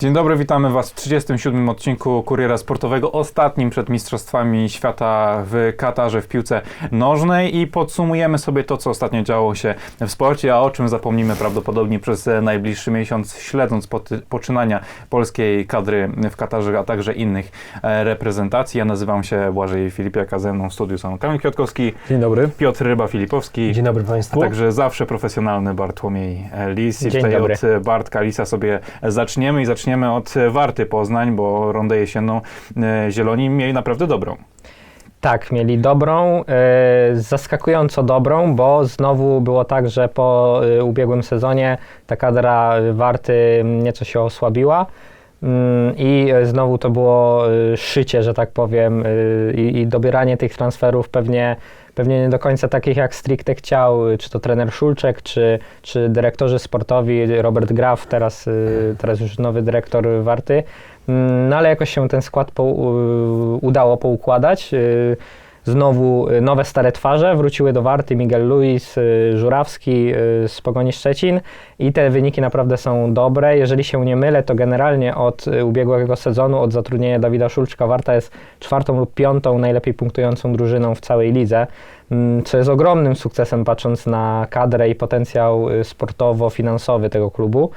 Dzień dobry, witamy Was w 37 odcinku Kuriera Sportowego, ostatnim przed Mistrzostwami Świata w Katarze w piłce nożnej i podsumujemy sobie to, co ostatnio działo się w sporcie, a o czym zapomnimy prawdopodobnie przez najbliższy miesiąc, śledząc poczynania polskiej kadry w Katarze, a także innych e, reprezentacji. Ja nazywam się Błażej Filipiak, a ze mną w studiu są Kamil Kwiatkowski, Dzień dobry. Piotr Ryba-Filipowski, Dzień dobry a Państwu. także zawsze profesjonalny Bartłomiej Lis. I Dzień tutaj dobry. od Bartka Lisa sobie zaczniemy i zaczniemy od e, Warty Poznań, bo rondę jesienną e, Zieloni mieli naprawdę dobrą. Tak, mieli dobrą, e, zaskakująco dobrą, bo znowu było tak, że po e, ubiegłym sezonie ta kadra Warty nieco się osłabiła. Mm, I e, znowu to było e, szycie, że tak powiem, e, i, i dobieranie tych transferów pewnie, pewnie nie do końca takich, jak stricte chciał, czy to trener Szulczek, czy, czy dyrektorzy sportowi, Robert Graf, teraz, teraz już nowy dyrektor Warty. Mm, No ale jakoś się ten skład po, udało poukładać. Znowu y, nowe stare twarze wróciły do Warty, Miguel Luis, y, Żurawski y, z Pogoni Szczecin i te wyniki naprawdę są dobre. Jeżeli się nie mylę, to generalnie od ubiegłego sezonu, od zatrudnienia Dawida Szulczka, Warta jest czwartą lub piątą najlepiej punktującą drużyną w całej lidze, mm, co jest ogromnym sukcesem patrząc na kadrę i potencjał sportowo-finansowy tego klubu.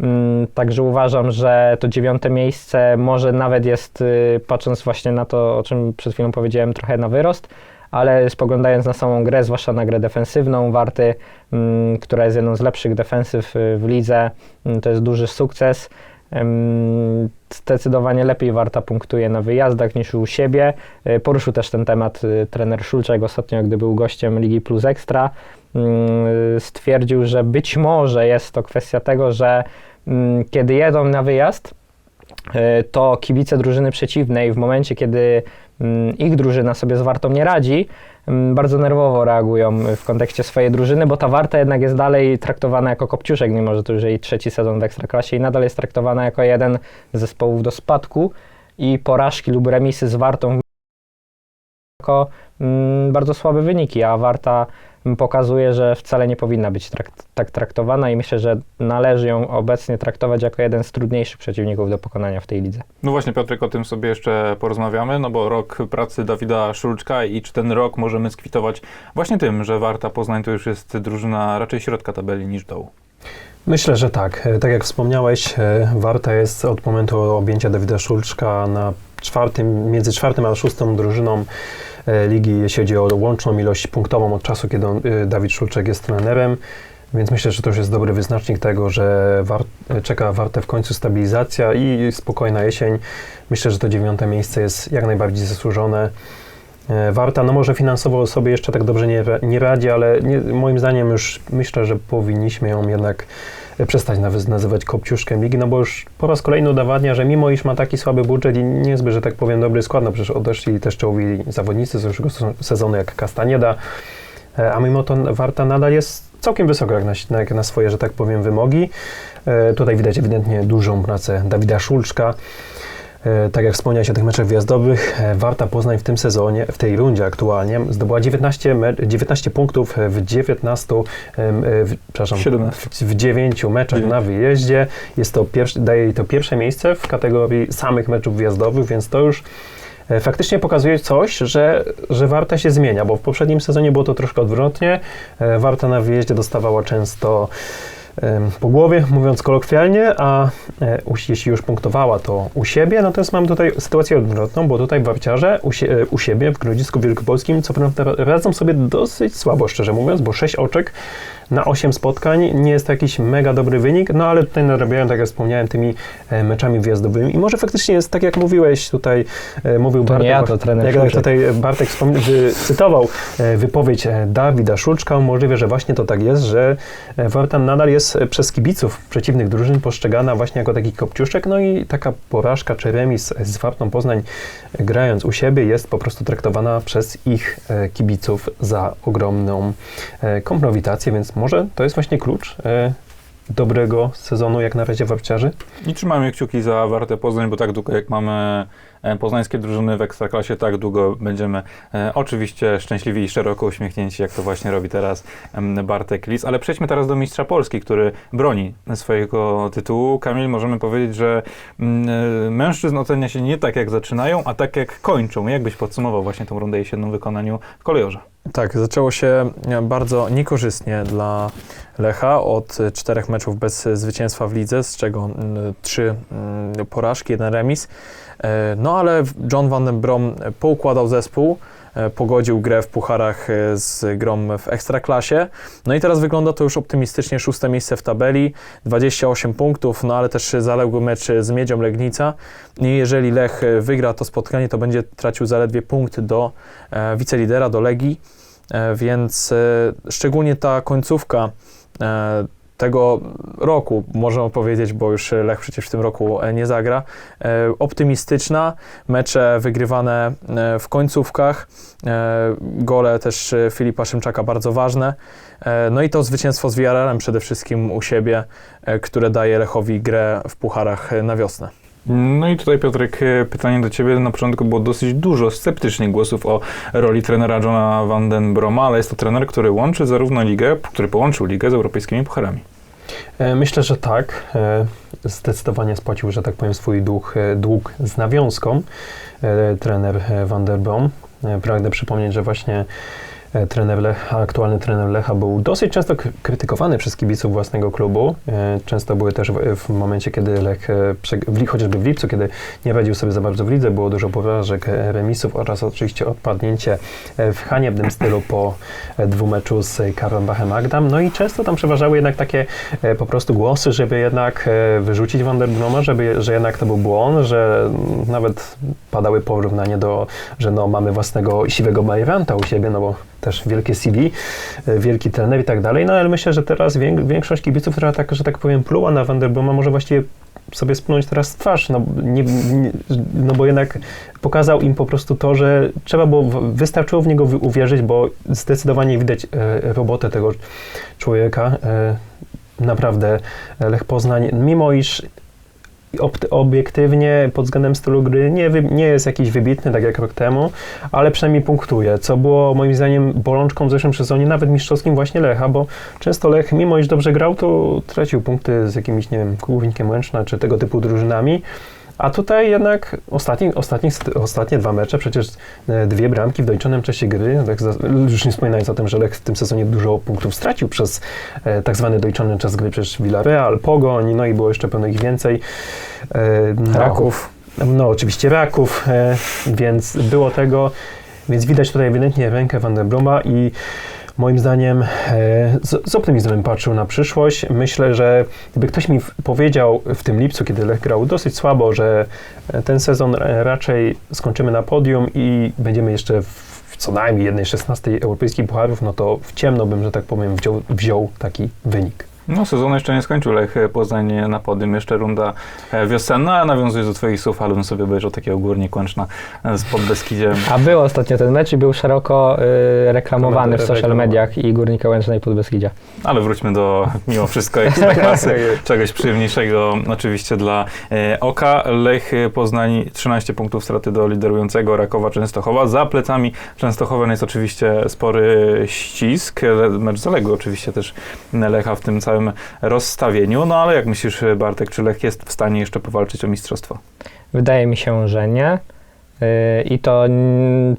Mm, Także uważam, że to dziewiąte miejsce może nawet jest, y, patrząc właśnie na to, o czym przed chwilą powiedziałem, trochę na wyrost, ale spoglądając na samą grę, zwłaszcza na grę defensywną Warty, mm, która jest jedną z lepszych defensyw y, w lidze, mm, to jest duży sukces. Zdecydowanie lepiej Warta punktuje na wyjazdach niż u siebie. Y, Poruszył też ten temat trener Szulczek ostatnio, gdy był gościem Ligi Plus Ekstra. Ym, Stwierdził, że być może jest to kwestia tego, że mm, kiedy jedą na wyjazd, y, to kibice drużyny przeciwnej w momencie, kiedy mm, ich drużyna sobie z Wartą nie radzi, mm, bardzo nerwowo reagują w kontekście swojej drużyny, bo ta Warta jednak jest dalej traktowana jako kopciuszek, mimo że to już jej trzeci sezon w Ekstraklasie i nadal jest traktowana jako jeden z zespołów do spadku i porażki lub remisy z Wartą jako mm, bardzo słabe wyniki, a Warta mm, pokazuje, że wcale nie powinna być trakt, tak traktowana i myślę, że należy ją obecnie traktować jako jeden z trudniejszych przeciwników do pokonania w tej lidze. No właśnie Piotrek, o tym sobie jeszcze porozmawiamy, no bo rok pracy Dawida Szulczka i czy ten rok możemy skwitować właśnie tym, że Warta Poznań to już jest drużyna raczej środka tabeli niż dołu. Myślę, że tak. Tak jak wspomniałeś, e, Warta jest od momentu objęcia Dawida Szulczka na czwartym, między czwartym a szóstą drużyną ligi, jeśli chodzi o łączną ilość punktową od czasu, kiedy on, e, Dawid Szulczek jest trenerem. Więc myślę, że to już jest dobry wyznacznik tego, że war, czeka Wartę w końcu stabilizacja i spokojna jesień. Myślę, że to dziewiąte miejsce jest jak najbardziej zasłużone. E, Warta, no może finansowo sobie jeszcze tak dobrze nie, nie radzi, ale nie, moim zdaniem już myślę, że powinniśmy ją jednak e, przestać nawy- nazywać kopciuszkiem ligi, no bo już po raz kolejny udowadnia, że mimo iż ma taki słaby budżet i niezbyt, że tak powiem, dobry skład, no przecież odeszli też czołowi zawodnicy z zeszłego se- sezonu jak Castanieda, e, a mimo to Warta nadal jest całkiem wysoko jak na, jak na swoje, że tak powiem, wymogi. E, Tutaj widać ewidentnie dużą pracę Dawida Szulczka. E, Tak jak wspomniałeś o tych meczach wyjazdowych, e, Warta Poznań w tym sezonie, w tej rundzie aktualnie, zdobyła 19, me, 19 punktów w 19, em, e, w, przepraszam, 17. w, w 9 meczach na wyjeździe. Jest to pierwszy, daje jej to pierwsze miejsce w kategorii samych meczów wyjazdowych, więc to już faktycznie pokazuje coś, że, że Warta się zmienia, bo w poprzednim sezonie było to troszkę odwrotnie. Warta na wyjeździe dostawała często po głowie, mówiąc kolokwialnie, a e, jeśli już punktowała to u siebie, natomiast mam tutaj sytuację odwrotną, bo tutaj warciarze u, sie, e, u siebie w Grodzisku Wielkopolskim co prawda radzą sobie dosyć słabo, szczerze mówiąc, bo 6 oczek na 8 spotkań. Nie jest to jakiś mega dobry wynik, no ale tutaj nadrabiają, tak jak wspomniałem, tymi e, meczami wyjazdowymi i może faktycznie jest tak, jak mówiłeś tutaj, e, mówił To nie ja, to trener jak, tutaj Bartek wspomni- wy, cytował e, wypowiedź Dawida Szulczka, możliwe, że właśnie to tak jest, że e, Warta nadal jest przez kibiców przeciwnych drużyn postrzegana właśnie jako taki kopciuszek, no i taka porażka czy remis z Wartą Poznań grając u siebie jest po prostu traktowana przez ich kibiców za ogromną komprowitację, więc może to jest właśnie klucz e, dobrego sezonu jak na razie warciarzy? I trzymamy kciuki za Wartę Poznań, bo tak długo jak mamy e, poznańskie drużyny w Ekstraklasie tak długo będziemy e, oczywiście szczęśliwi i szeroko uśmiechnięci, jak to właśnie robi teraz Bartek Lis. Ale przejdźmy teraz do mistrza Polski, który broni swojego tytułu. Kamil, możemy powiedzieć, że mm, e, mężczyzn ocenia się nie tak, jak zaczynają, a tak, jak kończą. Jak byś podsumował właśnie tą rundę jesienną w wykonaniu kolejorza? Tak, zaczęło się e, bardzo niekorzystnie dla Lecha od e, czterech meczów bez e, zwycięstwa w lidze, z czego trzy porażki, jeden remis. No ale John Van den Brom poukładał zespół, pogodził grę w pucharach e, z grą w Ekstraklasie. No i teraz wygląda to już optymistycznie, szóste miejsce w tabeli, 28 punktów, no ale też zaległy mecz z Miedzią Legnica. I jeżeli Lech e, wygra to spotkanie, to będzie tracił zaledwie punkt do e, wicelidera, do Legii. E, Więc e, szczególnie ta końcówka e, tego roku, możemy powiedzieć, bo już Lech przecież w tym roku e, nie zagra, e, optymistyczna, mecze wygrywane e, w końcówkach, gole też Filipa Szymczaka bardzo ważne, no i to zwycięstwo z Villarrealem przede wszystkim u siebie, które daje Lechowi grę w pucharach na wiosnę. No i tutaj Piotrek, e, pytanie do Ciebie. Na początku było dosyć dużo sceptycznych głosów o roli trenera Johna Van den Broma, ale jest to trener, który łączy zarówno ligę, który połączył ligę z europejskimi pucharami. E, Myślę, że tak. E, Zdecydowanie spłacił, że tak powiem, swój dług, dług z nawiązką trener Van der Brom. Pragnę przypomnieć, że właśnie trener Lecha, aktualny trener Lecha był dosyć często krytykowany przez kibiców własnego klubu. E, Często były też w, w momencie, kiedy Lech, e, chociażby w lipcu, kiedy nie radził sobie za bardzo w lidze, było dużo porażek, e, remisów oraz oczywiście odpadnięcie e, w haniebnym stylu po e, dwumeczu z Karlem Bachem Agdam. No i często tam przeważały jednak takie e, po prostu głosy, żeby jednak e, wyrzucić Van der Broma, żeby, że jednak to był błąd, że nawet padały porównanie do, że no mamy własnego siwego Majranta u siebie, no bo też wielkie CV, e, wielki trener i tak dalej, no ale myślę, że teraz większość kibiców, która tak, że tak powiem pluła na Van der Broma, może właściwie sobie splunąć teraz twarz, no, nie, nie, no bo jednak pokazał im po prostu to, że trzeba było, wystarczyło w niego uwierzyć, bo zdecydowanie widać e, robotę tego człowieka. E, naprawdę Lech Poznań, mimo iż obiektywnie pod względem stylu gry nie, nie jest jakiś wybitny, tak jak rok temu, ale przynajmniej punktuje, co było moim zdaniem bolączką w zeszłym sezonie, nawet mistrzowskim właśnie Lecha, bo często Lech, mimo iż dobrze grał, to tracił punkty z jakimś, nie wiem, Łęczna, czy tego typu drużynami, a tutaj jednak ostatni, ostatni, ostatnie dwa mecze, przecież e, dwie bramki w doliczonym czasie gry, tak za, już nie wspominając o tym, że Lech w tym sezonie dużo punktów stracił przez e, tak zwany doliczony czas gry, przecież Villarreal, Pogoń, no i było jeszcze pełno ich więcej. E, no, Raków. No oczywiście Raków, więc było tego, więc widać tutaj ewidentnie rękę Van der Broma i moim zdaniem e, z, z optymizmem patrzył na przyszłość. Myślę, że gdyby ktoś mi powiedział w tym lipcu, kiedy Lech grał dosyć słabo, że e, ten sezon e, raczej skończymy na podium i będziemy jeszcze w co najmniej jednej 16 europejskich pucharów, no to w ciemno bym, że tak powiem, wziął, wziął taki wynik. No, sezon jeszcze nie skończył Lech Poznań na podium, jeszcze runda wiosenna, a nawiązując do Twoich słów, ale bym sobie obejrzał takiego górnik Łęczna z Podbeskidziem. A był ostatnio ten mecz i był szeroko y, reklamowany w social mediach i Górnika Łęcznej pod Beskidzia. Ale wróćmy do, mimo wszystko, ekstraklasy, czegoś przyjemniejszego oczywiście dla e, oka. Lech Poznań 13 punktów straty do liderującego Rakowa Częstochowa. Za plecami Częstochowa jest oczywiście spory ścisk. Mecz zaległy oczywiście też Lecha w tym całym rozstawieniu. No ale jak myślisz, Bartek, czy Lech jest w stanie jeszcze powalczyć o mistrzostwo? Wydaje mi się, że nie. Y, I to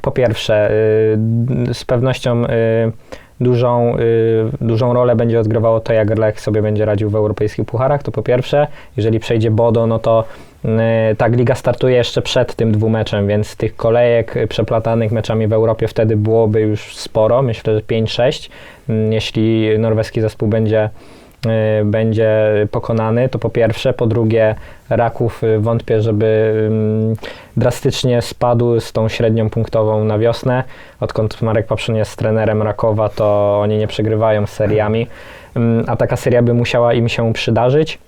po pierwsze, y, z pewnością y, dużą, dużą rolę będzie odgrywało to, jak Lech sobie będzie radził w europejskich pucharach. To po pierwsze, jeżeli przejdzie Bodo, no to tak liga startuje jeszcze przed tym dwumeczem, więc tych kolejek przeplatanych meczami w Europie wtedy byłoby już sporo, myślę, że 5-6. Mm, Jeśli norweski zespół będzie będzie pokonany, to po pierwsze, po drugie Raków y, wątpię, żeby ym, drastycznie spadł z tą średnią punktową na wiosnę. Odkąd Marek Papszyn jest trenerem Rakowa, to oni nie przegrywają z seriami, Ym, a taka seria by musiała im się przydarzyć.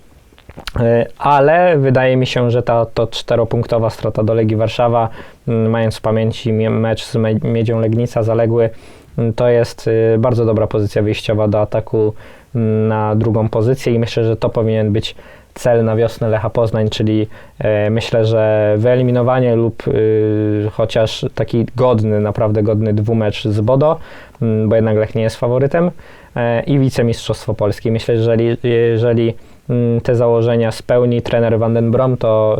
Y, Ale wydaje mi się, że ta to czteropunktowa strata do Legii Warszawa, ym, mając w pamięci mecz z Miedzią Legnica zaległy, to jest y, bardzo dobra pozycja wyjściowa do ataku na drugą pozycję i myślę, że to powinien być cel na wiosnę Lecha Poznań, czyli e, myślę, że wyeliminowanie lub y, chociaż taki godny, naprawdę godny dwumecz z Bodo, mm, bo jednak Lech nie jest faworytem e, i wicemistrzostwo Polski. Myślę, że jeżeli, jeżeli mm, te założenia spełni trener Van den Brom, to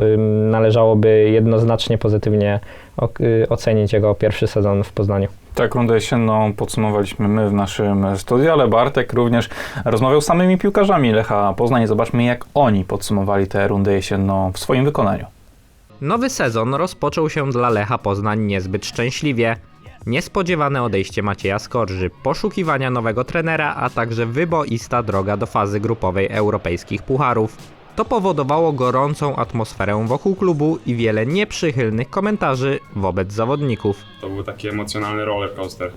należałoby jednoznacznie pozytywnie ocenić jego pierwszy sezon w Poznaniu. Tak, rundę jesienną podsumowaliśmy my w naszym studiu, ale Bartek również rozmawiał z samymi piłkarzami Lecha Poznań. Zobaczmy, jak oni podsumowali tę rundę jesienną w swoim wykonaniu. Nowy sezon rozpoczął się dla Lecha Poznań niezbyt szczęśliwie. Niespodziewane odejście Macieja Skorży, poszukiwania nowego trenera, a także wyboista droga do fazy grupowej europejskich pucharów. To powodowało gorącą atmosferę wokół klubu i wiele nieprzychylnych komentarzy wobec zawodników. To był taki emocjonalny roller coaster.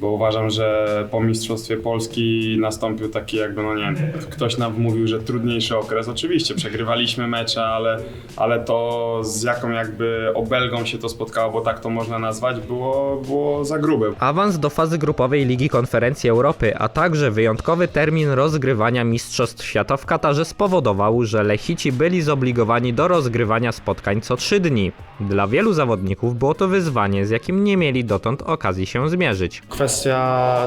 Bo uważam, że po Mistrzostwie Polski nastąpił taki jakby, no nie wiem, ktoś nam mówił, że trudniejszy okres. Oczywiście przegrywaliśmy mecze, ale, ale to z jaką jakby obelgą się to spotkało, bo tak to można nazwać, było, było za grube. Awans do fazy grupowej Ligi Konferencji Europy, a także wyjątkowy termin rozgrywania Mistrzostw Świata w Katarze spowodował, że Lechici byli zobligowani do rozgrywania spotkań co trzy dni. Dla wielu zawodników było to wyzwanie, z jakim nie mieli dotąd okazji się zmierzyć. Kwestia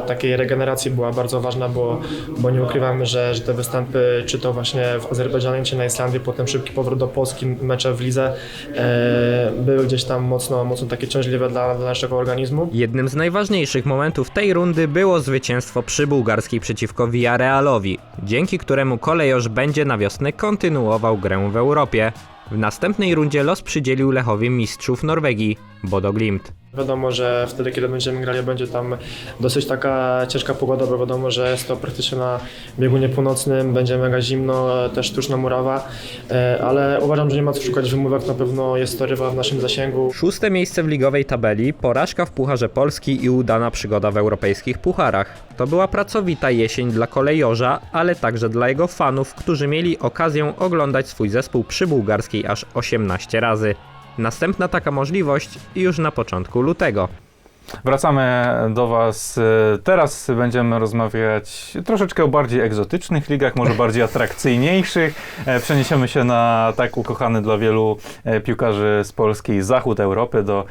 takiej regeneracji była bardzo ważna, bo, bo nie ukrywamy, że, że te występy, czy to właśnie w Azerbejdżanie, czy na Islandii, potem szybki powrót do Polski, mecze w lidze, e, były gdzieś tam mocno, mocno takie ciążliwe dla, dla naszego organizmu. Jednym z najważniejszych momentów tej rundy było zwycięstwo przybułgarskiej przeciwko Villarrealowi, dzięki któremu kolejorz będzie na wiosnę kontynuował grę w Europie. W następnej rundzie los przydzielił Lechowi mistrzów Norwegii, Bodo Glimt. Wiadomo, że wtedy, kiedy będziemy grali, będzie tam dosyć taka ciężka pogoda, bo wiadomo, że jest to praktycznie na biegunie północnym, będzie mega zimno, też sztuczna murawa, e, ale uważam, że nie ma co szukać wymówek, na pewno jest to rywal w naszym zasięgu. Szóste miejsce w ligowej tabeli, porażka w Pucharze Polski i udana przygoda w europejskich pucharach. To była pracowita jesień dla kolejorza, ale także dla jego fanów, którzy mieli okazję oglądać swój zespół przy bułgarskiej aż 18 razy. Następna taka możliwość już na początku lutego. Wracamy do Was. Teraz będziemy rozmawiać troszeczkę o bardziej egzotycznych ligach, może bardziej atrakcyjniejszych. Przeniesiemy się na tak ukochany dla wielu piłkarzy z Polski zachód Europy do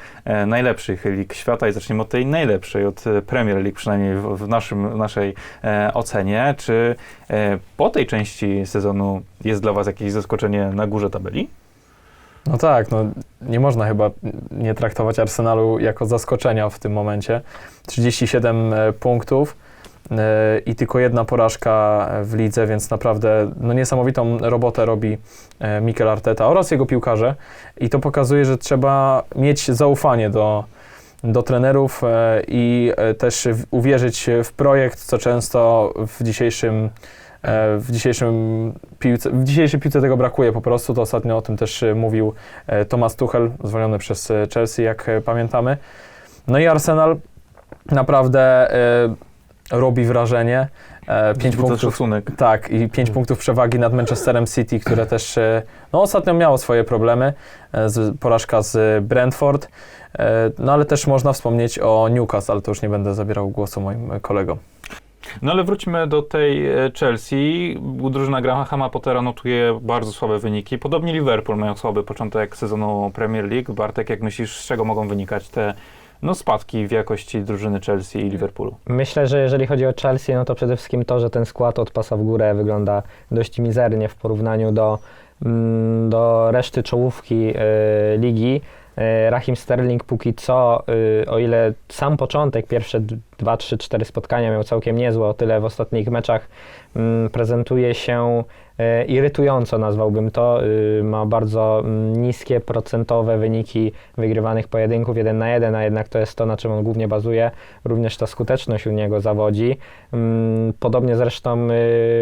najlepszych lig świata i zaczniemy od tej najlepszej, od Premier League, przynajmniej w, w naszym, naszej e, ocenie. Czy e, po tej części sezonu jest dla Was jakieś zaskoczenie na górze tabeli? No tak, no nie można chyba nie traktować Arsenalu jako zaskoczenia w tym momencie. 37 e, punktów e, i tylko jedna porażka w lidze, więc naprawdę no, niesamowitą robotę robi e, Mikel Arteta oraz jego piłkarze i to pokazuje, że trzeba mieć zaufanie do, do trenerów i też uwierzyć w projekt, co często w dzisiejszym w, dzisiejszym piłce, w dzisiejszej piłce tego brakuje po prostu. To ostatnio o tym też e, mówił e, Thomas Tuchel, zwolniony przez e, Chelsea, jak e, pamiętamy. No i Arsenal naprawdę e, robi wrażenie. E, pięć punktów, szacunek. tak, i pięć punktów przewagi nad Manchesterem City, które też e, no, ostatnio miało swoje problemy. E, z, porażka z Brentford. E, no ale też można wspomnieć o Newcastle, ale to już nie będę zabierał głosu moim e, kolegom. No ale wróćmy do tej e, Chelsea. Drużyna Grahama Pottera notuje bardzo słabe wyniki. Podobnie Liverpool mają słaby początek sezonu Premier League. Bartek, jak myślisz, z czego mogą wynikać te no, spadki w jakości drużyny Chelsea i Liverpoolu? Myślę, że jeżeli chodzi o Chelsea, no to przede wszystkim to, że ten skład od pasa w górę wygląda dość mizernie w porównaniu do, mm, do reszty czołówki y, ligi. Y, Rahim Sterling póki co, y, o ile sam początek, pierwsze 2, 3, 4 spotkania miał całkiem niezłe, o tyle w ostatnich meczach mm, prezentuje się irytująco, nazwałbym to. Y, Ma bardzo mm, niskie procentowe wyniki wygrywanych pojedynków 1 na 1, a jednak to jest to, na czym on głównie bazuje. Również ta skuteczność u niego zawodzi. Mm, Podobnie zresztą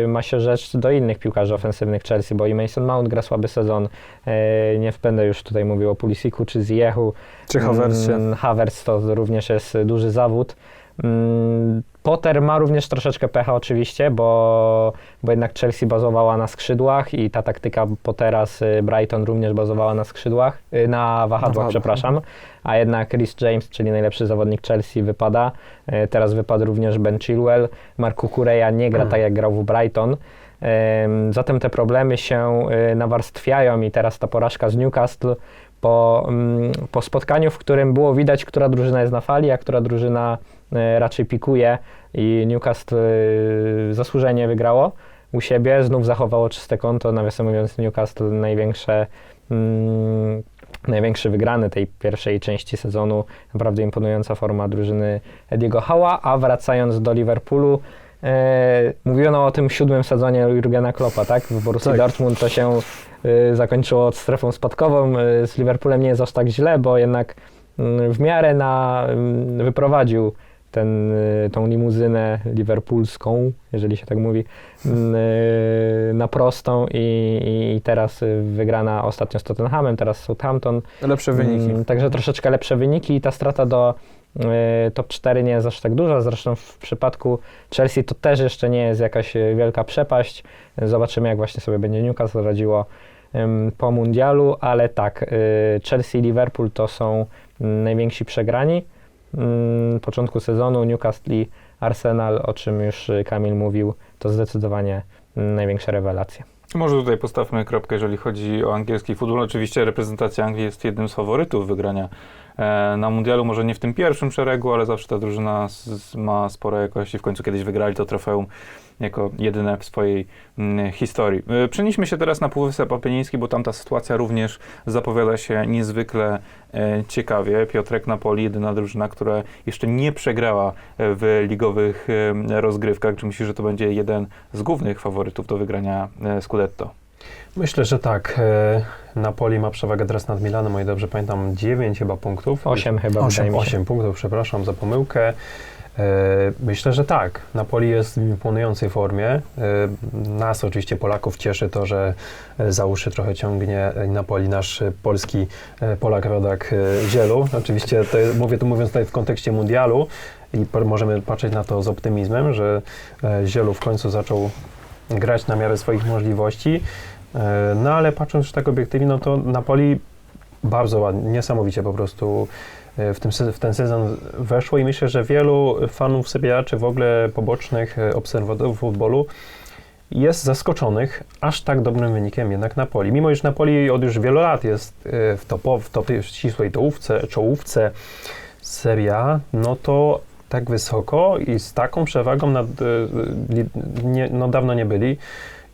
y, ma się rzecz do innych piłkarzy ofensywnych Chelsea, bo i Mason Mount gra słaby sezon. E, Nie będę już tutaj mówił o Pulisicu czy Ziechu. Czy Havertzie? Mm, Havertz to również jest duży zawód. Potter ma również troszeczkę pecha oczywiście, bo, bo jednak Chelsea bazowała na skrzydłach i ta taktyka Pottera z y, Brighton również bazowała na skrzydłach, y, na wahadłach, wahadłach. przepraszam, a jednak Rhys James, czyli najlepszy zawodnik Chelsea wypada, Y, teraz wypadł również Ben Chilwell, Marco Kureja nie gra tak jak grał w Brighton, Zatem te problemy się nawarstwiają i teraz ta porażka z Newcastle po, mm, po spotkaniu, w którym było widać, która drużyna jest na fali, a która drużyna raczej pikuje i Newcastle y, zasłużenie wygrało u siebie, znów zachowało czyste konto, nawiasem mówiąc Newcastle największe mm, największy wygrany tej pierwszej części sezonu, naprawdę imponująca forma drużyny Ediego Hała, a wracając do Liverpoolu, E, mówiono o tym siódmym sezonie Jurgena Kloppa, tak? W Borussii Tak. Dortmund to się e, zakończyło strefą spadkową. E, z Liverpoolem nie jest aż tak źle, bo jednak mm, w miarę na, mm, wyprowadził ten, e, tą limuzynę liverpoolską, jeżeli się tak mówi, mm, e, na prostą i, i teraz e, wygrana ostatnio z Tottenhamem, teraz Southampton. Lepsze wyniki. Mm, Także troszeczkę lepsze wyniki i ta strata do y, top 4 nie jest aż tak duża. Zresztą w przypadku Chelsea to też jeszcze nie jest jakaś y, wielka przepaść. Zobaczymy, jak właśnie sobie będzie Newcastle radziło po mundialu, ale tak, y, Chelsea i Liverpool to są mm, najwięksi przegrani. Mm, początku sezonu Newcastle i Arsenal, o czym już y, Kamil mówił, to zdecydowanie mm, największe rewelacje. Może tutaj postawmy kropkę, jeżeli chodzi o angielski futbol. Oczywiście reprezentacja Anglii jest jednym z faworytów wygrania e, na mundialu, może nie w tym pierwszym szeregu, ale zawsze ta drużyna ma spore jakości. W końcu kiedyś wygrali to trofeum jako jedyne w swojej mm, historii. E, Przenieśmy się teraz na Półwysep Apeniński, bo tam ta sytuacja również zapowiada się niezwykle e, ciekawie. Piotrek Napoli, jedyna drużyna, która jeszcze nie przegrała e, w ligowych rozgrywkach. Czy myślisz, że to będzie jeden z głównych faworytów do wygrania Scudetto? Myślę, że tak. Napoli ma przewagę teraz nad Milanem, o ile dobrze pamiętam, 9 chyba punktów. Osiem chyba, wydaje 8, mi się. 8 punktów, przepraszam za pomyłkę. E, Myślę, że tak. Napoli jest w imponującej formie. E, Nas, oczywiście Polaków, cieszy to, że e, za uszy trochę ciągnie Napoli nasz polski Polak rodak Zielu. Oczywiście to, jest- mówię tu mówiąc tutaj w kontekście mundialu i możemy patrzeć na to z optymizmem, że Zielu w końcu zaczął grać na miarę swoich możliwości. No ale patrząc już tak obiektywnie, no to Napoli bardzo ładnie, niesamowicie po prostu e, w, tym, w ten sezon weszło i myślę, że wielu fanów Serie A, czy w ogóle pobocznych e, obserwatorów futbolu jest zaskoczonych aż tak dobrym wynikiem jednak Napoli. Mimo iż Napoli od już wielu lat jest e, w, topo, w topie, ścisłej czołówce, czołówce Serie A, no to tak wysoko i z taką przewagą nad, nie, no dawno nie byli.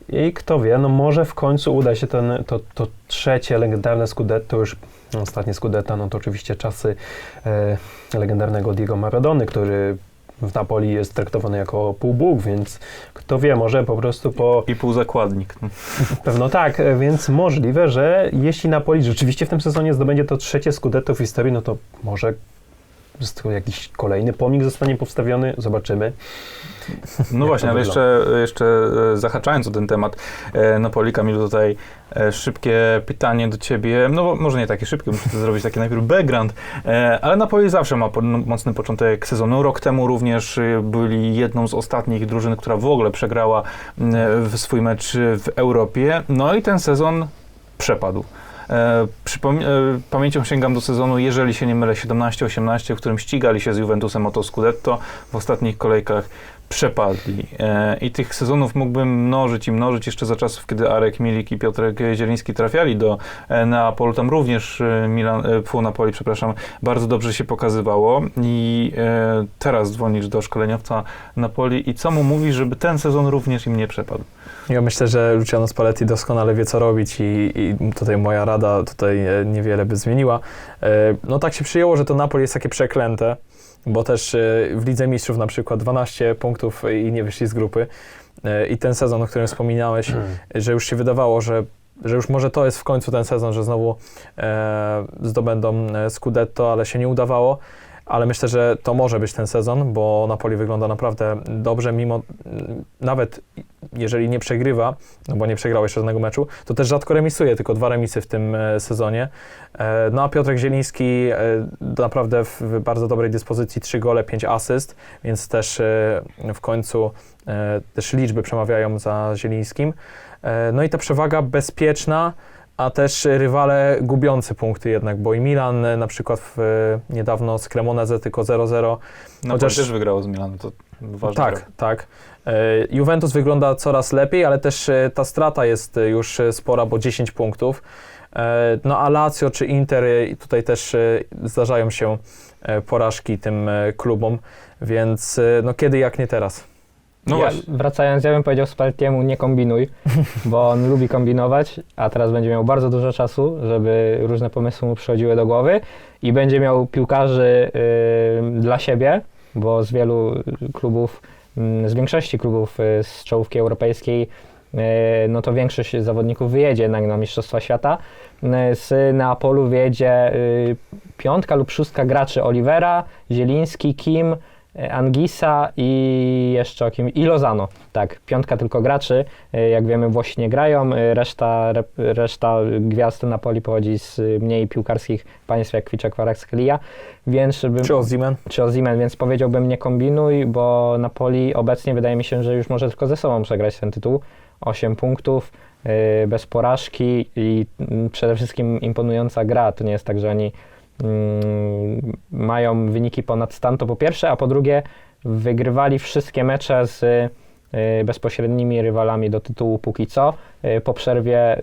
I kto wie, no może w końcu uda się ten, to, to trzecie legendarne Scudetto, już ostatnie Scudetto, no to oczywiście czasy e, legendarnego Diego Maradony, który w Napoli jest traktowany jako półbóg, więc kto wie, może po prostu po... I półzakładnik. Pewno tak, e, więc możliwe, że jeśli Napoli rzeczywiście w tym sezonie zdobędzie to trzecie Scudetto w historii, no to może jakiś kolejny pomnik zostanie powstawiony, zobaczymy. No właśnie, ale jeszcze, jeszcze e, zahaczając o ten temat, e, Napoli, Kamilu, tutaj e, szybkie pytanie do ciebie. No może nie takie szybkie, muszę zrobić taki najpierw background, ale Napoli zawsze ma no, mocny początek sezonu. Rok temu również byli jedną z ostatnich drużyn, która w ogóle przegrała swój mecz w Europie. No i ten sezon przepadł. E, przypom- e, pamięcią sięgam do sezonu, jeżeli się nie mylę, 17-18, w którym ścigali się z Juventusem o to Scudetto. W ostatnich kolejkach przepadli. E, I tych sezonów mógłbym mnożyć i mnożyć jeszcze za czasów, kiedy Arek Milik i Piotrek Zieliński trafiali do Neapolu. Tam również Milan, e, Fu Napoli, przepraszam, bardzo dobrze się pokazywało. I teraz dzwonisz do szkoleniowca Napoli i co mu mówisz, żeby ten sezon również im nie przepadł? Ja myślę, że Luciano Spalletti doskonale wie, co robić i, i tutaj moja rada tutaj e, niewiele by zmieniła. E, No tak się przyjęło, że to Napoli jest takie przeklęte, bo też e, w Lidze Mistrzów na przykład 12 punktów i nie wyszli z grupy. I ten sezon, o którym wspominałeś, że już się wydawało, że, że już może to jest w końcu ten sezon, że znowu e, zdobędą Scudetto, ale się nie udawało. Ale myślę, że to może być ten sezon, bo Napoli wygląda naprawdę dobrze, mimo mm, nawet jeżeli nie przegrywa, no bo nie przegrał jeszcze żadnego meczu, to też rzadko remisuje, tylko dwa remisy w tym e, sezonie. E, no a Piotrek Zieliński e, naprawdę w, bardzo dobrej dyspozycji, 3 gole, 5 asyst, więc też w końcu też liczby przemawiają za Zielińskim. No i ta przewaga bezpieczna, a też rywale gubiący punkty jednak, bo i Milan e, na przykład w, e, niedawno z Cremoneze tylko 0-0. No Chociaż- też wygrało z Milanem, to ważne. Tak, tak. E, Juventus wygląda coraz lepiej, ale też ta strata jest już spora, bo 10 punktów. No a Lazio czy Inter, tutaj też zdarzają się porażki tym klubom, więc no kiedy jak nie teraz. No ja, właśnie. wracając, ja bym powiedział Spaltiemu nie kombinuj, bo on lubi kombinować, a teraz będzie miał bardzo dużo czasu, żeby różne pomysły mu przychodziły do głowy i będzie miał piłkarzy y, dla siebie, bo z wielu klubów, mm, z większości klubów y, z czołówki europejskiej, y, no to większość zawodników wyjedzie jednak na Mistrzostwa Świata. Y, Z Neapolu wyjedzie y, piątka lub szóstka graczy Olivera, Zieliński, Kim, Angisa i jeszcze o kim? I Lozano. Tak, piątka tylko graczy. E, Jak wiemy, Włosi nie grają. e, Reszta, reszta gwiazd Napoli pochodzi z e, mniej piłkarskich państw jak Kwiczek. Więc bym, Czy Ozimen? czy Osimhen, więc powiedziałbym nie kombinuj, bo Napoli obecnie wydaje mi się, że już może tylko ze sobą przegrać ten tytuł. 8 punktów, bez porażki i mm, przede wszystkim imponująca gra. To nie jest tak, że oni mają wyniki ponad stan, to po pierwsze, a po drugie wygrywali wszystkie mecze z y, bezpośrednimi rywalami do tytułu póki co. Y, Po przerwie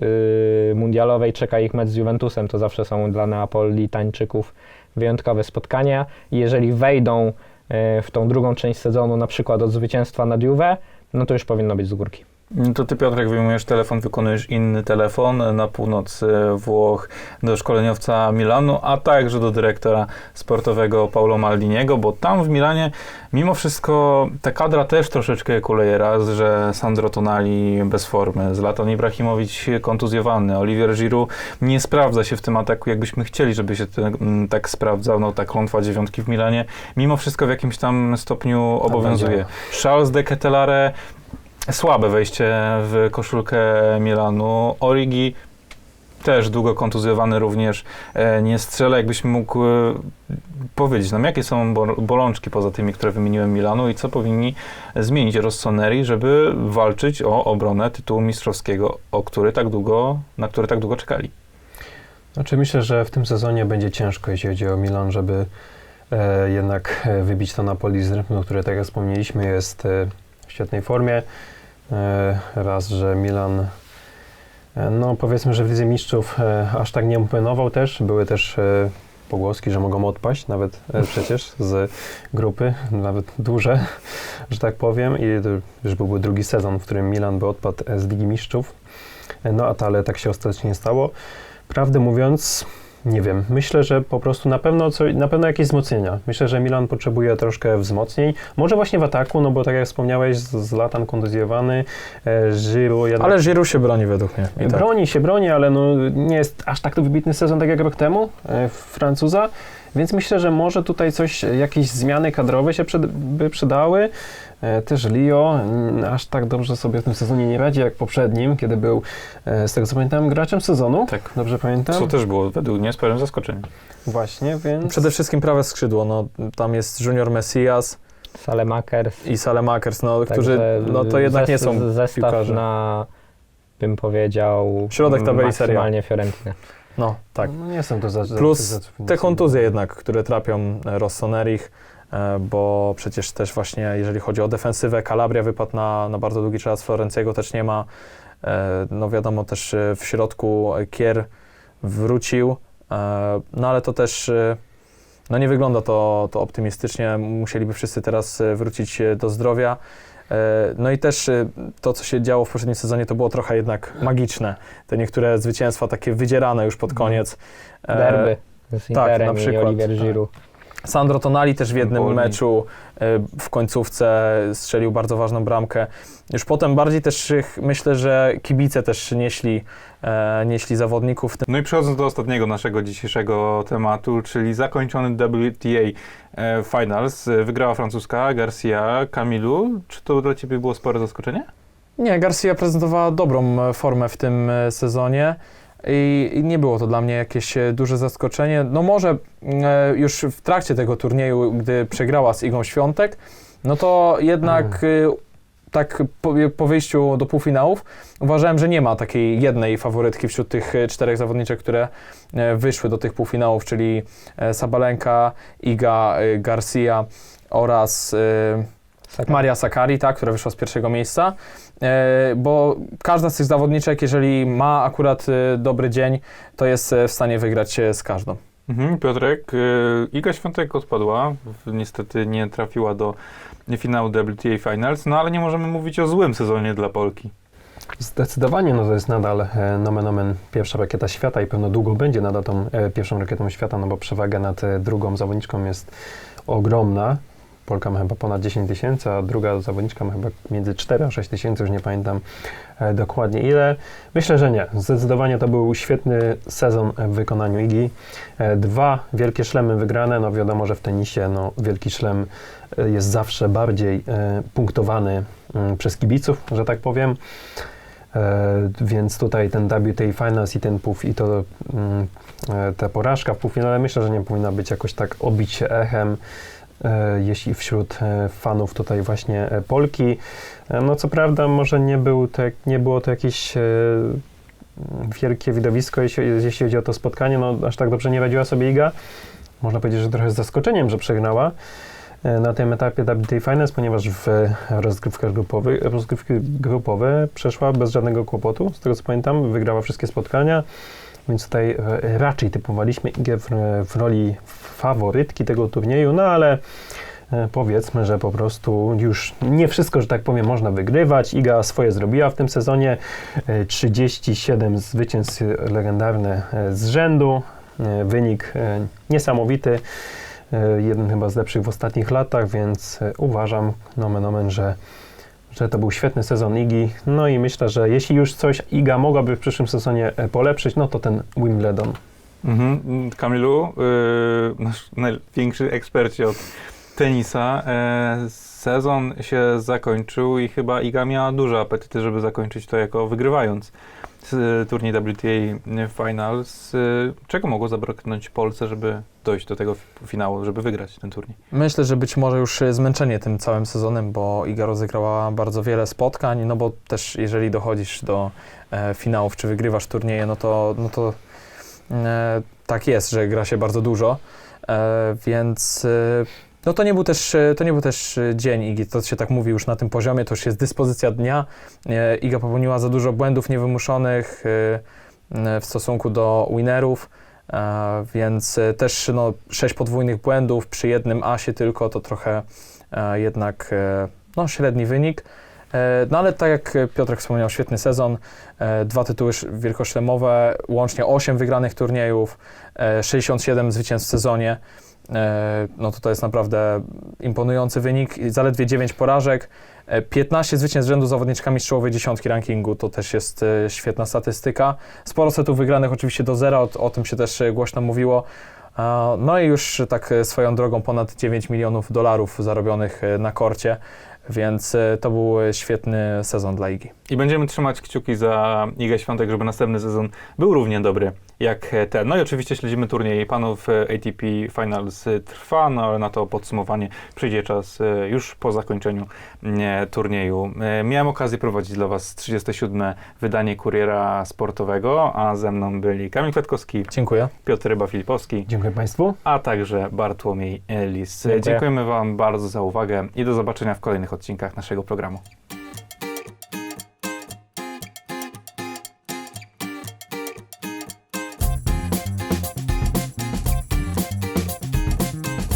y, mundialowej czeka ich mecz z Juventusem, to zawsze są dla Neapolitańczyków wyjątkowe spotkania. Jeżeli wejdą w tą drugą część sezonu, na przykład od zwycięstwa nad Juve, no to już powinno być z górki. No To ty, Piotrek, wyjmujesz telefon, wykonujesz inny telefon na północ Włoch do szkoleniowca Milanu, a także do dyrektora sportowego Paulo Maldiniego, bo tam w Milanie mimo wszystko ta kadra też troszeczkę kuleje raz, że Sandro Tonali bez formy, Zlatan Ibrahimowicz kontuzjowany, Olivier Giroud nie sprawdza się w tym ataku, jakbyśmy chcieli, żeby się ten, m, tak sprawdzał, no ta klątwa dziewiątki w Milanie mimo wszystko w jakimś tam stopniu obowiązuje. działa. Charles de Ketelare Słabe wejście w koszulkę Milanu. Origi też długo kontuzjowany również e, nie strzela. Jakbyś mógł e, powiedzieć nam, jakie są bo- bolączki poza tymi, które wymieniłem Milanu i co powinni zmienić Rossoneri, żeby walczyć o obronę tytułu mistrzowskiego, o który tak długo, na który tak długo czekali. Znaczy myślę, że w tym sezonie będzie ciężko, jeśli chodzi o Milan, żeby e, jednak wybić to Napoli z rytmu, które tak jak wspomnieliśmy jest w świetnej formie. E, raz, że Milan e, no powiedzmy, że w Lidze Mistrzów e, aż tak nie implonował też. Były też pogłoski, że mogą odpaść nawet przecież z grupy, nawet duże, że tak powiem. I to już byłby drugi sezon, w którym Milan by odpadł z Ligi Mistrzów. No, a ale tak się ostatecznie nie stało. Prawdę mówiąc, nie wiem. Myślę, że po prostu na pewno, co, na pewno jakieś wzmocnienia. Myślę, że Milan potrzebuje troszkę wzmocnień. Może właśnie w ataku, no bo tak jak wspomniałeś, z- Zlatan kontuzjowany, e, Giroud jednak... Ale Giroud się broni według mnie. I tak. Broni się, broni, ale no, nie jest aż tak to wybitny sezon, tak jak rok temu e, Francuza, więc myślę, że może tutaj coś, e, jakieś zmiany kadrowe się przyd- by przydały. E, Też Leo mm, aż tak dobrze sobie w tym sezonie nie radzi jak w poprzednim, kiedy był, e, z tego co pamiętam, graczem sezonu. Tak. Dobrze pamiętam? Co też było według mnie sporym zaskoczeniem. Właśnie, więc... Przede wszystkim prawe skrzydło, no tam jest Junior Messias Salemakers. i Salemakers, no, Także którzy no to jednak nie są zestaw piłkarze. na, bym powiedział, Środek tabeli maksymalnie Fiorentina. No, tak. No, nie są to za, za, Plus za, Te kontuzje jednak, które trapią e, Rossonerich, bo przecież też właśnie jeżeli chodzi o defensywę, Calabria wypadł na, na bardzo długi czas, Florencego też nie ma. E, No wiadomo też e, w środku e, Kier wrócił, e, no ale to też e, no nie wygląda to, to optymistycznie. Musieliby wszyscy teraz e, wrócić e, do zdrowia. E, No i też e, to, co się działo w poprzednim sezonie, to było trochę jednak magiczne. Te niektóre zwycięstwa takie wydzierane już pod koniec. E, Derby z tak, Interem na i przykład, Olivier tak. Sandro Tonali też w jednym Boli. meczu e, w końcówce strzelił bardzo ważną bramkę. Już potem bardziej też myślę, że kibice też nieśli, e, nieśli zawodników. No i przechodząc do ostatniego naszego dzisiejszego tematu, czyli zakończony WTA e, Finals, wygrała francuska Garcia Camilu. Czy to dla Ciebie było spore zaskoczenie? Nie, Garcia prezentowała dobrą formę w tym sezonie i, nie było to dla mnie jakieś e, duże zaskoczenie. No może e, już w trakcie tego turnieju, gdy przegrała z Igą Świątek, no to jednak e, tak po, po wyjściu do półfinałów uważałem, że nie ma takiej jednej faworytki wśród tych e, czterech zawodniczek, które wyszły do tych półfinałów, czyli Sabalenka, Iga, Garcia oraz Maria Sakari, tak, która wyszła z pierwszego miejsca, bo każda z tych zawodniczek, jeżeli ma akurat e, dobry dzień, to jest e, w stanie wygrać e, z każdą. Mhm, Piotrek, Iga Świątek odpadła, niestety nie trafiła do finału WTA Finals, no ale nie możemy mówić o złym sezonie dla Polki. Zdecydowanie, no to jest nadal e, nomen omen pierwsza rakieta świata i pewno długo będzie nadal tą e, pierwszą rakietą świata, no bo przewaga nad e, drugą zawodniczką jest ogromna. Polka ma chyba ponad 10 tysięcy, a druga zawodniczka ma chyba między 4 a 6 tysięcy, już nie pamiętam e, dokładnie ile. Myślę, że nie. Zdecydowanie to był świetny sezon w wykonaniu Igi. E, Dwa wielkie szlemy wygrane, no wiadomo, że w tenisie no, wielki szlem e, jest zawsze bardziej punktowany mm, przez kibiców, że tak powiem. Więc tutaj ten WTA Finals i ten pół, i to mm, ta porażka w półfinale myślę, że nie powinna być jakoś tak obić się echem, jeśli wśród e, fanów tutaj właśnie e, Polki. E, no co prawda może nie, był to, nie było to jakieś e, wielkie widowisko, jeśli, jeśli chodzi o to spotkanie, no aż tak dobrze nie radziła sobie Iga. Można powiedzieć, że trochę z zaskoczeniem, że przegrała e, na tym etapie WTA Finals, ponieważ w rozgrywkach grupowych, rozgrywki grupowe przeszła bez żadnego kłopotu, z tego co pamiętam, wygrała wszystkie spotkania, więc tutaj e, raczej typowaliśmy Igę w, w roli faworytki tego turnieju, no ale e, powiedzmy, że po prostu już nie wszystko, że tak powiem, można wygrywać. Iga swoje zrobiła w tym sezonie, e, 37 zwycięstw legendarne e, z rzędu, e, wynik e, niesamowity, e, jeden chyba z lepszych w ostatnich latach, więc e, uważam, nomen omen, że, że to był świetny sezon Igi. No i myślę, że jeśli już coś Iga mogłaby w przyszłym sezonie e, polepszyć, no to ten Wimbledon. Mhm. Kamilu, y, nasz największy ekspercie od tenisa, e, sezon się zakończył i chyba Iga miała duże apetyty, żeby zakończyć to jako wygrywając z, turniej WTA Finals. Y, czego mogło zabraknąć Polsce, żeby dojść do tego finału, żeby wygrać ten turniej? Myślę, że być może już e, zmęczenie tym całym sezonem, bo Iga rozegrała bardzo wiele spotkań, no bo też jeżeli dochodzisz do e, finałów, czy wygrywasz turnieje, no to, no to e, tak jest, że gra się bardzo dużo, e, więc e, no to nie był też, e, to nie był też e, dzień Igi, to się tak mówi już na tym poziomie, to już jest dyspozycja dnia. E, Iga popełniła za dużo błędów niewymuszonych w stosunku do winnerów. E, więc też no, sześć podwójnych błędów przy jednym asie tylko to trochę jednak no, średni wynik. No ale tak jak Piotrek wspomniał, świetny sezon, dwa tytuły sz- wielkoszlemowe, łącznie 8 wygranych turniejów, e, 67 zwycięstw w sezonie. E, no to to jest naprawdę imponujący wynik. Zaledwie 9 porażek, e, 15 zwycięstw z rzędu zawodniczkami z czołowej dziesiątki rankingu, to też jest e, świetna statystyka. Sporo setów wygranych oczywiście do zera, o, o tym się też e, głośno mówiło. No i już tak e, swoją drogą ponad 9 milionów dolarów zarobionych e, na korcie, więc e, to był e, świetny sezon dla Igi. I będziemy trzymać kciuki za Igę Świątek, żeby następny sezon był równie dobry jak ten. No i oczywiście śledzimy turniej panów e, ATP Finals e, trwa, no ale na to podsumowanie przyjdzie czas e, już po zakończeniu e, turnieju. E, Miałem okazję prowadzić dla Was 37. wydanie Kuriera Sportowego, a ze mną byli Kamil Kwiatkowski, Dziękuję. Piotr Ryba-Filipowski, Dziękuję Państwu. a także Bartłomiej Lis. Dziękuję. Dziękujemy Wam bardzo za uwagę i do zobaczenia w kolejnych odcinkach naszego programu.